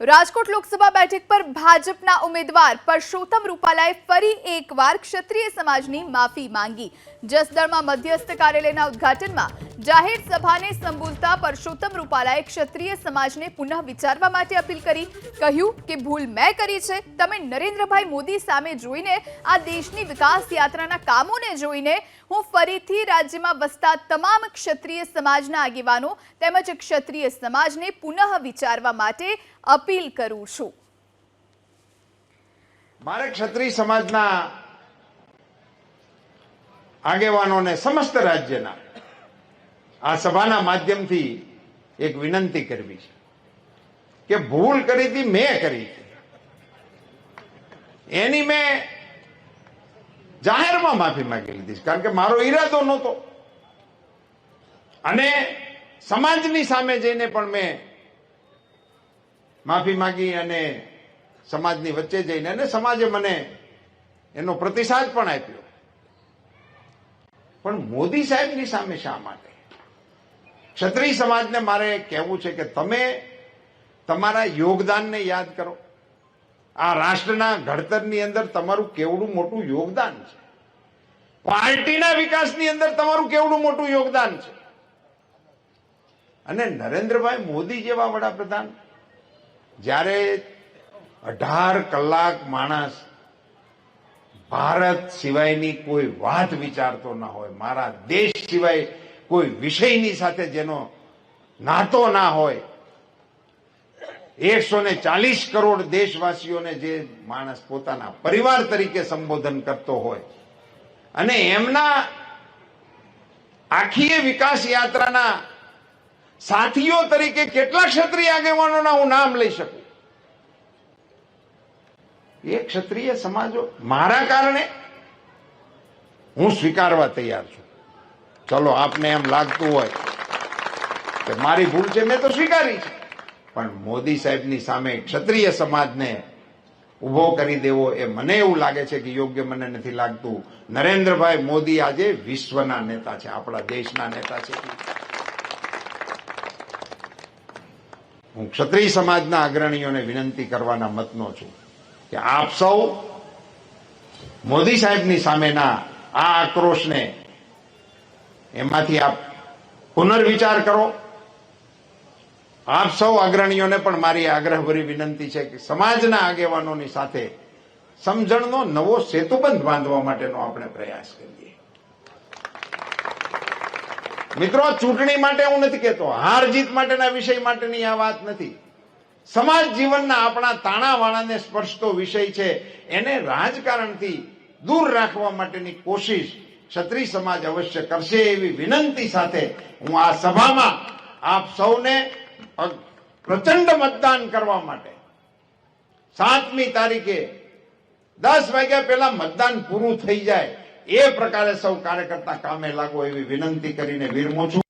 રાજકોટ લોકસભા બેઠક પર ભાજપના ઉમેદવાર પરસોત્તમ રૂપાલાએ ફરી એકવાર ક્ષત્રિય સમાજની માફી માંગી. જસદણમાં મધ્યસ્થ કાર્યાલયના ઉદ્ઘાટનમાં જાહેર સભાને સંબોધતા પરસોત્તમ રૂપાલાએ ક્ષત્રિય સમાજને પુનઃ વિચારવા માટે અપીલ કરી. કહ્યું કે ભૂલ મેં કરી છે. તમે નરેન્દ્રભાઈ મોદી સામે જોઈને, આ દેશની વિકાસ યાત્રાના કામોને જોઈને હું ફરીથી રાજ્યમાં વસતા તમામ ક્ષત્રિય સમાજના આગેવાનો તેમજ ક્ષત્રિય સમાજને પુનઃ વિચારવા માટે અપીલ કરું છું. મારે ક્ષત્રિય સમાજના આગેવાનોને સમસ્ત રાજ્યના આ સભાના માધ્યમથી એક વિનંતી કરવી છે કે ભૂલ કરી હતી, મેં કરી એની મેં જાહેરમાં માફી માંગી લીધી છે, કારણ કે મારો ઈરાદો નહોતો. અને સમાજની સામે જઈને પણ મેં માફી માંગી અને સમાજની વચ્ચે જઈને અને સમાજે મને એનો પ્રતિસાદ પણ આપ્યો. પણ મોદી સાહેબની સામે શા માટે? ક્ષત્રિય સમાજને મારે કહેવું છે કે તમે તમારા યોગદાનને યાદ કરો. આ રાષ્ટ્રના ઘડતરની અંદર તમારું કેવડું મોટું યોગદાન છે. પાર્ટીના વિકાસની અંદર તમારું કેવડું મોટું યોગદાન છે. અને નરેન્દ્રભાઈ મોદી જેવા વડાપ્રધાન, જ્યારે અઢાર કલાક માણસ ભારત સિવાયની કોઈ વાત વિચારતો ના હોય, મારા દેશ સિવાય કોઈ વિષયની સાથે જેનો નાતો ના હોય. એકસો ને ચાલીસ કરોડ દેશવાસીઓને જે માણસ પોતાના પરિવાર તરીકે સંબોધન કરતો હોય. અને એમના આખી વિકાસ યાત્રાના સાથીઓ તરીકે કેટલા ક્ષત્રિય આગેવાનોના હું નામ લઈ શકું? એ ક્ષત્રિય સમાજો મારા કારણે હું સ્વીકારવા તૈયાર છું. ચલો આપને એમ લાગતું હોય કે મારી ભૂલ છે, મેં તો સ્વીકારી છે. પણ મોદી સાહેબની સામે ક્ષત્રિય સમાજને ઊભો કરી દેવો એ મને એવું લાગે છે કે યોગ્ય મને નથી લાગતું. નરેન્દ્રભાઈ મોદી આજે વિશ્વના નેતા છે, આપણા દેશના નેતા છે. હું ક્ષત્રિય સમાજના અગ્રણીઓને વિનંતી કરવાના મતનો છું કે આપ સૌ મોદી સાહેબની સામેના આ આક્રોશને એમાંથી આપ પુનર્વિચાર કરો. આપ સૌ અગ્રણીઓને પણ મારી આગ્રહભરી વિનંતી છે કે સમાજના આગેવાનોની સાથે સમજણનો નવો સેતુબંધ બાંધવા માટેનો આપણે પ્રયાસ કરીએ. મિત્રો ચૂંટણી માટે હું નથી કહેતો. હાર જીત માટેના વિષય માટેની આ વાત નથી. સમાજ જીવનના આપણા તાણાવાણાને સ્પર્શતો વિષય છે. એને રાજકારણથી દૂર રાખવા માટેની કોશિશ ક્ષત્રિય સમાજ અવશ્ય કરશે એવી વિનંતી સાથે હું આ સભામાં આપ સૌને પ્રચંડ મતદાન કરવા માટે સાતમી તારીખે દસ વાગ્યા પહેલા મતદાન પૂરું થઈ જાય એ પ્રકારે સૌ કાર્યકર્તા કામે લાગો એવી વિનંતી કરીને વિરમો છું.